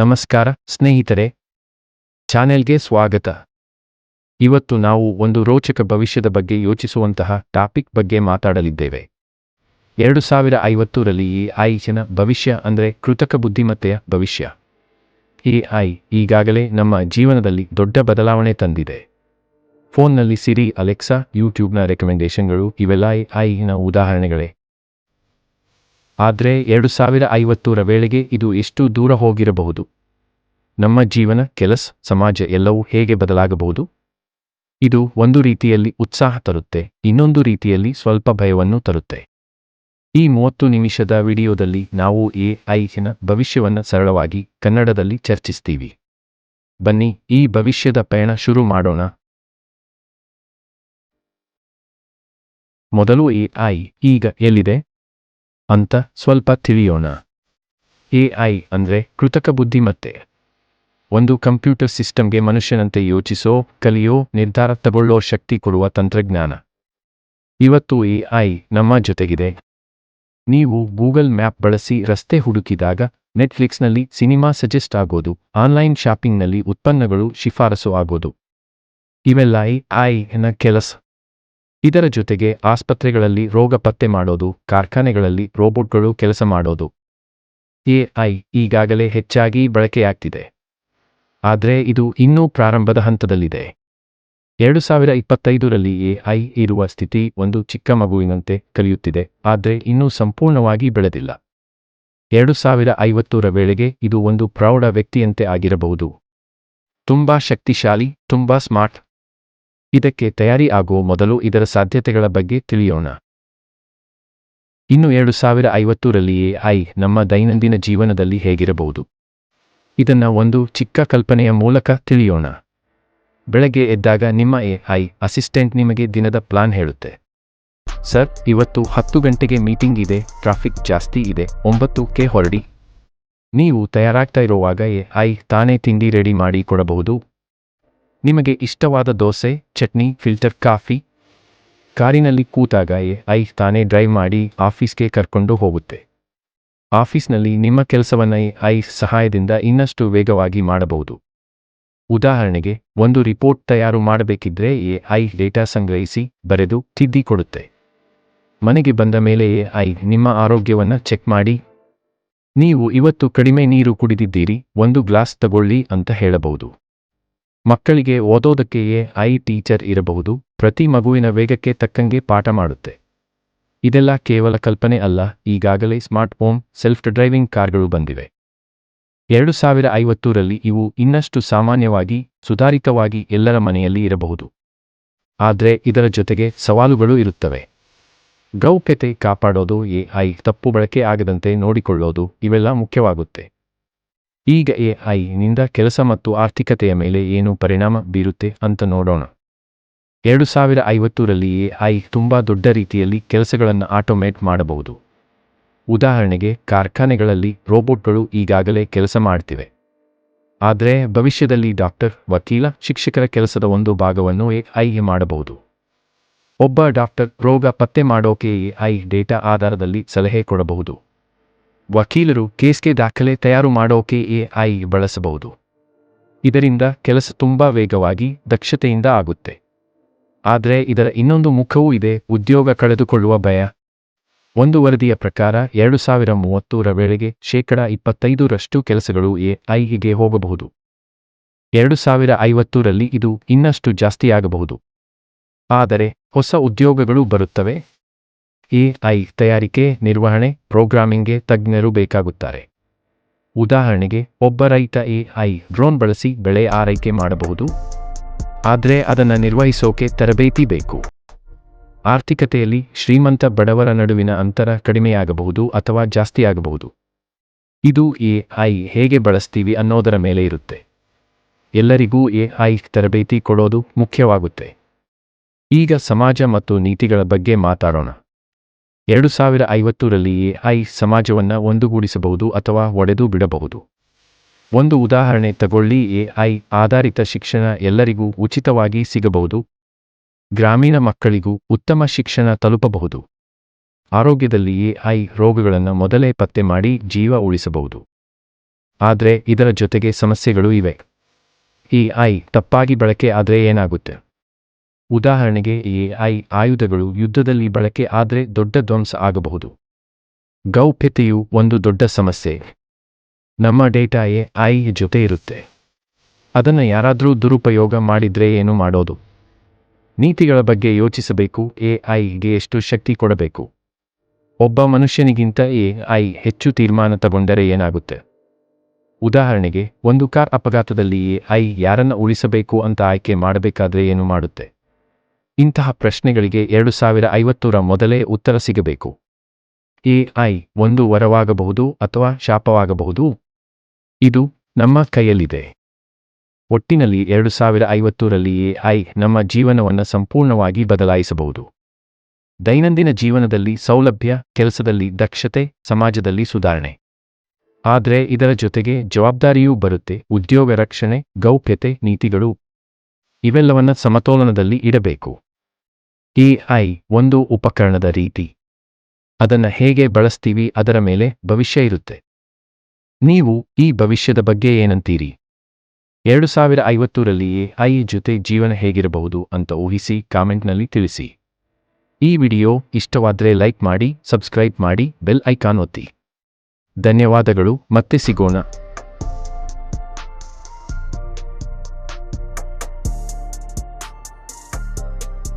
ನಮಸ್ಕಾರ, ಸ್ನೇಹಿತರೆ. ಚಾನೆಲ್ಗೆ ಸ್ವಾಗತ. ಇವತ್ತು ನಾವು ಒಂದು ರೋಚಕ ಭವಿಷ್ಯದ ಬಗ್ಗೆ ಯೋಚಿಸುವಂತಹ ಟಾಪಿಕ್ ಬಗ್ಗೆ ಮಾತಾಡಲಿದ್ದೇವೆ. ಎರಡು ಸಾವಿರ ಐವತ್ತರಲ್ಲಿ ಈ ಐನ ಭವಿಷ್ಯ ಅಂದರೆ ಕೃತಕ ಬುದ್ಧಿಮತ್ತೆಯ ಭವಿಷ್ಯ. ಎ ಐ ಈಗಾಗಲೇ ನಮ್ಮ ಜೀವನದಲ್ಲಿ ದೊಡ್ಡ ಬದಲಾವಣೆ ತಂದಿದೆ. ಫೋನ್ನಲ್ಲಿ ಸಿರಿ ಅಲೆಕ್ಸಾ ಯೂಟ್ಯೂಬ್ನ ರೆಕಮೆಂಡೇಶನ್ಗಳು ಇವೆಲ್ಲ ಐನ ಉದಾಹರಣೆಗಳೇ. ಆದರೆ ಎರಡು ಸಾವಿರ ಐವತ್ತೂರ ವೇಳೆಗೆ ಇದು ಎಷ್ಟು ದೂರ ಹೋಗಿರಬಹುದು? ನಮ್ಮ ಜೀವನ, ಕೆಲಸ, ಸಮಾಜ ಎಲ್ಲವೂ ಹೇಗೆ ಬದಲಾಗಬಹುದು? ಇದು ಒಂದು ರೀತಿಯಲ್ಲಿ ಉತ್ಸಾಹ ತರುತ್ತೆ, ಇನ್ನೊಂದು ರೀತಿಯಲ್ಲಿ ಸ್ವಲ್ಪ ಭಯವನ್ನು ತರುತ್ತೆ. ಈ ಮೂವತ್ತು ನಿಮಿಷದ ವಿಡಿಯೋದಲ್ಲಿ ನಾವು ಎ ಐನ ಭವಿಷ್ಯವನ್ನು ಸರಳವಾಗಿ ಕನ್ನಡದಲ್ಲಿ ಚರ್ಚಿಸ್ತೀವಿ. ಬನ್ನಿ, ಈ ಭವಿಷ್ಯದ ಪಯಣ ಶುರು ಮಾಡೋಣ. ಮೊದಲು ಎ ಐ ಈಗ ಎಲ್ಲಿದೆ? ಅಂತ ಸ್ವಲ್ಪ ತಿಳಿಯೋಣ. ಎ ಐ ಅಂದರೆ ಕೃತಕ ಬುದ್ಧಿಮತ್ತೆ ಒಂದು ಕಂಪ್ಯೂಟರ್ ಸಿಸ್ಟಮ್ಗೆ ಮನುಷ್ಯನಂತೆ ಯೋಚಿಸೋ, ಕಲಿಯೋ, ನಿರ್ಧಾರ ತಗೊಳ್ಳೋ ಶಕ್ತಿ ಕೊಡುವ ತಂತ್ರಜ್ಞಾನ. ಇವತ್ತು ಎ ಐ ನಮ್ಮ ಜೊತೆಗಿದೆ. ನೀವು ಗೂಗಲ್ ಮ್ಯಾಪ್ ಬಳಸಿ ರಸ್ತೆ ಹುಡುಕಿದಾಗ ನೆಟ್ಫ್ಲಿಕ್ಸ್ನಲ್ಲಿ ಸಿನಿಮಾ ಸಜೆಸ್ಟ್ ಆಗೋದು, ಆನ್ಲೈನ್ ಶಾಪಿಂಗ್ನಲ್ಲಿ ಉತ್ಪನ್ನಗಳು ಶಿಫಾರಸು ಆಗೋದು. ಇವೆಲ್ಲ ಐ ಐನ ಕೆಲಸ. ಇದರ ಜೊತೆಗೆ ಆಸ್ಪತ್ರೆಗಳಲ್ಲಿ ರೋಗ ಪತ್ತೆ ಮಾಡೋದು, ಕಾರ್ಖಾನೆಗಳಲ್ಲಿ ರೋಬೋಟ್ಗಳು ಕೆಲಸ ಮಾಡೋದು. ಎಐ ಈಗಾಗಲೇ ಹೆಚ್ಚಾಗಿ ಬಳಕೆಯಾಗ್ತಿದೆ. ಆದರೆ ಇದು ಇನ್ನೂ ಪ್ರಾರಂಭದ ಹಂತದಲ್ಲಿದೆ. ಎರಡು ಸಾವಿರ ಇಪ್ಪತ್ತೈದರಲ್ಲಿ ಎಐ ಇರುವ ಸ್ಥಿತಿ ಒಂದು ಚಿಕ್ಕ ಮಗುವಿನಂತೆ ಕಲಿಯುತ್ತಿದೆ, ಆದರೆ ಇನ್ನೂ ಸಂಪೂರ್ಣವಾಗಿ ಬೆಳೆದಿಲ್ಲ. ಎರಡು ಸಾವಿರ ಐವತ್ತರ ವೇಳೆಗೆ ಇದು ಒಂದು ಪ್ರೌಢ ವ್ಯಕ್ತಿಯಂತೆ ಆಗಿರಬಹುದು. ತುಂಬಾ ಶಕ್ತಿಶಾಲಿ, ತುಂಬಾ ಸ್ಮಾರ್ಟ್ ಇದಕ್ಕೆ ತಯಾರಿ ಆಗುವ ಮೊದಲು ಇದರ ಸಾಧ್ಯತೆಗಳ ಬಗ್ಗೆ ತಿಳಿಯೋಣ. ಇನ್ನು ಎರಡು ಸಾವಿರ ಐವತ್ತರಲ್ಲಿ ಎ ಐ ನಮ್ಮ ದೈನಂದಿನ ಜೀವನದಲ್ಲಿ ಹೇಗಿರಬಹುದು? ಇದನ್ನ ಒಂದು ಚಿಕ್ಕ ಕಲ್ಪನೆಯ ಮೂಲಕ ತಿಳಿಯೋಣ. ಬೆಳಗ್ಗೆ ಎದ್ದಾಗ ನಿಮ್ಮ ಎ ಐ ಅಸಿಸ್ಟೆಂಟ್ ನಿಮಗೆ ದಿನದ ಪ್ಲಾನ್ ಹೇಳುತ್ತೆ. ಸರ್, ಇವತ್ತು ಹತ್ತು ಗಂಟೆಗೆ ಮೀಟಿಂಗ್ ಇದೆ, ಟ್ರಾಫಿಕ್ ಜಾಸ್ತಿ ಇದೆ ಒಂಬತ್ತು ಕೆ ಹೊರಡಿ. ನೀವು ತಯಾರಾಗ್ತಾ ಇರುವಾಗ ಎ ಐ ತಾನೇ ತಿಂಡಿ ರೆಡಿ ಮಾಡಿ ಕೊಡಬಹುದು? ನಿಮಗೆ ಇಷ್ಟವಾದ ದೋಸೆ, ಚಟ್ನಿ, ಫಿಲ್ಟರ್ ಕಾಫಿ? ಕಾರಿನಲ್ಲಿ ಕೂತಾಗ ಎ ಐ, ತಾನೇ ಡ್ರೈವ್ ಮಾಡಿ ಆಫೀಸ್ಗೆ ಕರ್ಕೊಂಡು ಹೋಗುತ್ತೆ. ಆಫೀಸ್ನಲ್ಲಿ ನಿಮ್ಮ ಕೆಲಸವನ್ನ ಎ ಐ, ಸಹಾಯದಿಂದ ಇನ್ನಷ್ಟು ವೇಗವಾಗಿ ಮಾಡಬಹುದು. ಉದಾಹರಣೆಗೆ, ಒಂದು ರಿಪೋರ್ಟ್ ತಯಾರು ಮಾಡಬೇಕಿದ್ರೆ ಎ, ಐ, ಡೇಟಾ ಸಂಗ್ರಹಿಸಿ, ಬರೆದು, ತಿದ್ದಿ ಕೊಡುತ್ತೆ. ಮನೆಗೆ ಬಂದ ಮೇಲೆ ಎ, ಐ, ನಿಮ್ಮ ಆರೋಗ್ಯವನ್ನು ಚೆಕ್ ಮಾಡಿ. ನೀವು ಇವತ್ತು ಕಡಿಮೆ ನೀರು ಕುಡಿದಿದ್ದೀರಿ, ಒಂದು ಗ್ಲಾಸ್ ತಗೊಳ್ಳಿ ಅಂತ ಹೇಳಬಹುದು. ಮಕ್ಕಳಿಗೆ ಓದೋದಕ್ಕೆ ಎ ಐ ಟೀಚರ್ ಇರಬಹುದು, ಪ್ರತಿ ಮಗುವಿನ ವೇಗಕ್ಕೆ ತಕ್ಕಂಗೆ ಪಾಠ ಮಾಡುತ್ತೆ. ಇದೆಲ್ಲ ಕೇವಲ ಕಲ್ಪನೆ ಅಲ್ಲ, ಈಗಾಗಲೇ ಸ್ಮಾರ್ಟ್ ಹೋಮ್ ಸೆಲ್ಫ್ ಡ್ರೈವಿಂಗ್ ಕಾರ್ಗಳು ಬಂದಿವೆ. ಎರಡು ಸಾವಿರ ಐವತ್ತೂರಲ್ಲಿ ಇವು ಇನ್ನಷ್ಟು ಸಾಮಾನ್ಯವಾಗಿ, ಸುಧಾರಿತವಾಗಿ ಎಲ್ಲರ ಮನೆಯಲ್ಲಿ ಇರಬಹುದು. ಆದರೆ ಇದರ ಜೊತೆಗೆ ಸವಾಲುಗಳು ಇರುತ್ತವೆ. ಗೌಪ್ಯತೆ ಕಾಪಾಡೋದು ಎ ಐ ತಪ್ಪು ಬಳಕೆ ಆಗದಂತೆ ನೋಡಿಕೊಳ್ಳೋದು ಇವೆಲ್ಲ ಮುಖ್ಯವಾಗುತ್ತೆ. ಈಗ ಎ ಐನಿಂದ ನಿಂದ ಕೆಲಸ ಮತ್ತು ಆರ್ಥಿಕತೆಯ ಮೇಲೆ ಏನು ಪರಿಣಾಮ ಬೀರುತ್ತೆ ಅಂತ ನೋಡೋಣ. ಎರಡು ಸಾವಿರ ಐವತ್ತರಲ್ಲಿ ಎ ಐ ತುಂಬ ದೊಡ್ಡ ರೀತಿಯಲ್ಲಿ ಕೆಲಸಗಳನ್ನು ಆಟೋಮೇಟ್ ಮಾಡಬಹುದು. ಉದಾಹರಣೆಗೆ ಕಾರ್ಖಾನೆಗಳಲ್ಲಿ ರೋಬೋಟ್ಗಳು ಈಗಾಗಲೇ ಕೆಲಸ ಮಾಡ್ತಿವೆ. ಆದರೆ ಭವಿಷ್ಯದಲ್ಲಿ ಡಾಕ್ಟರ್, ವಕೀಲ, ಶಿಕ್ಷಕರ ಕೆಲಸದ ಒಂದು ಭಾಗವನ್ನು ಎ ಐ ಮಾಡಬಹುದು. ಒಬ್ಬ ಡಾಕ್ಟರ್ ರೋಗ ಪತ್ತೆ ಮಾಡೋಕೆ ಎ ಐ ಡೇಟಾ ಆಧಾರದಲ್ಲಿ ಸಲಹೆ ಕೊಡಬಹುದು. ವಕೀಲರು ಕೇಸ್ಗೆ ದಾಖಲೆ ತಯಾರು ಮಾಡೋಕೆ ಎಐ ಬಳಸಬಹುದು. ಇದರಿಂದ ಕೆಲಸ ತುಂಬಾ ವೇಗವಾಗಿ, ದಕ್ಷತೆಯಿಂದ ಆಗುತ್ತೆ. ಆದರೆ ಇದರ ಇನ್ನೊಂದು ಮುಖವೂ ಇದೆ, ಉದ್ಯೋಗ ಕಳೆದುಕೊಳ್ಳುವ ಭಯ. ಒಂದು ವರದಿಯ ಪ್ರಕಾರ ಎರಡು ಸಾವಿರ ಮೂವತ್ತರ ವೇಳೆಗೆ ಶೇಕಡ ಇಪ್ಪತ್ತೈದರಷ್ಟು ಕೆಲಸಗಳು ಎಐಗೆ ಐಗೆ ಹೋಗಬಹುದು. ಎರಡು ಸಾವಿರ ಐವತ್ತರಲ್ಲಿ ಇದು ಇನ್ನಷ್ಟು ಜಾಸ್ತಿಯಾಗಬಹುದು. ಆದರೆ, ಹೊಸ ಉದ್ಯೋಗಗಳು ಬರುತ್ತವೆ ಎ ಐ ತಯಾರಿಕೆ, ನಿರ್ವಹಣೆ, ಪ್ರೋಗ್ರಾಮಿಂಗ್ಗೆ ತಜ್ಞರು ಬೇಕಾಗುತ್ತಾರೆ. ಉದಾಹರಣೆಗೆ, ಒಬ್ಬ ರೈತ ಎ ಐ ಡ್ರೋನ್ ಬಳಸಿ ಬೆಳೆ ಆರೈಕೆ ಮಾಡಬಹುದು. ಆದರೆ ಅದನ್ನು ನಿರ್ವಹಿಸೋಕೆ ತರಬೇತಿ ಬೇಕು. ಆರ್ಥಿಕತೆಯಲ್ಲಿ ಶ್ರೀಮಂತ ಬಡವರ ನಡುವಿನ ಅಂತರ ಕಡಿಮೆಯಾಗಬಹುದು ಅಥವಾ ಜಾಸ್ತಿಯಾಗಬಹುದು. ಇದು ಎ ಐ ಹೇಗೆ ಬಳಸ್ತೀವಿ ಅನ್ನೋದರ ಮೇಲೆ ಇರುತ್ತೆ. ಎಲ್ಲರಿಗೂ ಎ ಐ ತರಬೇತಿ ಕೊಡೋದು ಮುಖ್ಯವಾಗುತ್ತೆ. ಈಗ ಸಮಾಜ ಮತ್ತು ನೀತಿಗಳ ಬಗ್ಗೆ ಮಾತಾಡೋಣ. ಎರಡು ಸಾವಿರ ಐವತ್ತರಲ್ಲಿ ಎಐ ಸಮಾಜವನ್ನು ಒಂದುಗೂಡಿಸಬಹುದು ಅಥವಾ ಒಡೆದು ಬಿಡಬಹುದು. ಒಂದು ಉದಾಹರಣೆ ತಗೊಳ್ಳಿ ಎಐ ಆಧಾರಿತ ಶಿಕ್ಷಣ ಎಲ್ಲರಿಗೂ ಉಚಿತವಾಗಿ ಸಿಗಬಹುದು. ಗ್ರಾಮೀಣ ಮಕ್ಕಳಿಗೂ ಉತ್ತಮ ಶಿಕ್ಷಣ ತಲುಪಬಹುದು. ಆರೋಗ್ಯದಲ್ಲಿ ಎಐ ರೋಗಗಳನ್ನು ಮೊದಲೇ ಪತ್ತೆ ಮಾಡಿ ಜೀವ ಉಳಿಸಬಹುದು. ಆದರೆ ಇದರ ಜೊತೆಗೆ ಸಮಸ್ಯೆಗಳು ಇವೆ. ಈ ಐ ತಪ್ಪಾಗಿ ಬಳಕೆ ಆದರೆ ಏನಾಗುತ್ತೆ? ಉದಾಹರಣೆಗೆ ಎಐ ಆಯುಧಗಳು ಯುದ್ಧದಲ್ಲಿ ಬಳಕೆ ಆದರೆ ದೊಡ್ಡ ಧ್ವಂಸ ಆಗಬಹುದು. ಗೌಪ್ಯತೆಯು ಒಂದು ದೊಡ್ಡ ಸಮಸ್ಯೆ. ನಮ್ಮ ಡೇಟಾ ಎ ಐ ಜೊತೆ ಇರುತ್ತೆ. ಅದನ್ನು ಯಾರಾದರೂ ದುರುಪಯೋಗ ಮಾಡಿದ್ರೆ ಏನು ಮಾಡೋದು? ನೀತಿಗಳ ಬಗ್ಗೆ ಯೋಚಿಸಬೇಕು, ಎ ಐಗೆ ಎಷ್ಟು ಶಕ್ತಿ ಕೊಡಬೇಕು? ಒಬ್ಬ ಮನುಷ್ಯನಿಗಿಂತ ಎಐ ಹೆಚ್ಚು ತೀರ್ಮಾನ ತಗೊಂಡರೆ ಏನಾಗುತ್ತೆ? ಉದಾಹರಣೆಗೆ, ಒಂದು ಕಾರ್ ಅಪಘಾತದಲ್ಲಿ ಎಐ ಯಾರನ್ನ ಉಳಿಸಬೇಕು ಅಂತ ಆಯ್ಕೆ ಮಾಡಬೇಕಾದ್ರೆ ಏನು ಮಾಡುತ್ತೆ? ಇಂತಹ ಪ್ರಶ್ನೆಗಳಿಗೆ ಎರಡು ಸಾವಿರ ಐವತ್ತರ ಮೊದಲೇ ಉತ್ತರ ಸಿಗಬೇಕು. ಎ ಐ ಒಂದು ವರವಾಗಬಹುದು ಅಥವಾ ಶಾಪವಾಗಬಹುದು? ಇದು ನಮ್ಮ ಕೈಯಲ್ಲಿದೆ. ಒಟ್ಟಿನಲ್ಲಿ ಎರಡು ಸಾವಿರ ಐವತ್ತರಲ್ಲಿ ಎ ಐ ನಮ್ಮ ಜೀವನವನ್ನು ಸಂಪೂರ್ಣವಾಗಿ ಬದಲಾಯಿಸಬಹುದು. ದೈನಂದಿನ ಜೀವನದಲ್ಲಿ ಸೌಲಭ್ಯ, ಕೆಲಸದಲ್ಲಿ ದಕ್ಷತೆ, ಸಮಾಜದಲ್ಲಿ ಸುಧಾರಣೆ. ಆದರೆ ಇದರ ಜೊತೆಗೆ ಜವಾಬ್ದಾರಿಯೂ ಬರುತ್ತೆ, ಉದ್ಯೋಗ ರಕ್ಷಣೆ, ಗೌಪ್ಯತೆ ನೀತಿಗಳು ಇವೆಲ್ಲವನ್ನ ಸಮತೋಲನದಲ್ಲಿ ಇಡಬೇಕು. ಎ ಐ ಒಂದು ಉಪಕರಣದ ರೀತಿ. ಅದನ್ನ ಹೇಗೆ ಬಳಸ್ತೀವಿ ಅದರ ಮೇಲೆ ಭವಿಷ್ಯ ಇರುತ್ತೆ. ನೀವು ಈ ಭವಿಷ್ಯದ ಬಗ್ಗೆ ಏನಂತೀರಿ? ಎರಡು ಸಾವಿರ ಐವತ್ತರಲ್ಲಿ ಐ ಜೊತೆ ಜೀವನ ಹೇಗಿರಬಹುದು ಅಂತ ಊಹಿಸಿ ಕಾಮೆಂಟ್ನಲ್ಲಿ ತಿಳಿಸಿ. ಈ ವಿಡಿಯೋ ಇಷ್ಟವಾದರೆ ಲೈಕ್ ಮಾಡಿ, ಸಬ್ಸ್ಕ್ರೈಬ್ ಮಾಡಿ, ಬೆಲ್ ಐಕಾನ್ ಒತ್ತಿ. ಧನ್ಯವಾದಗಳು, ಮತ್ತೆ ಸಿಗೋಣ.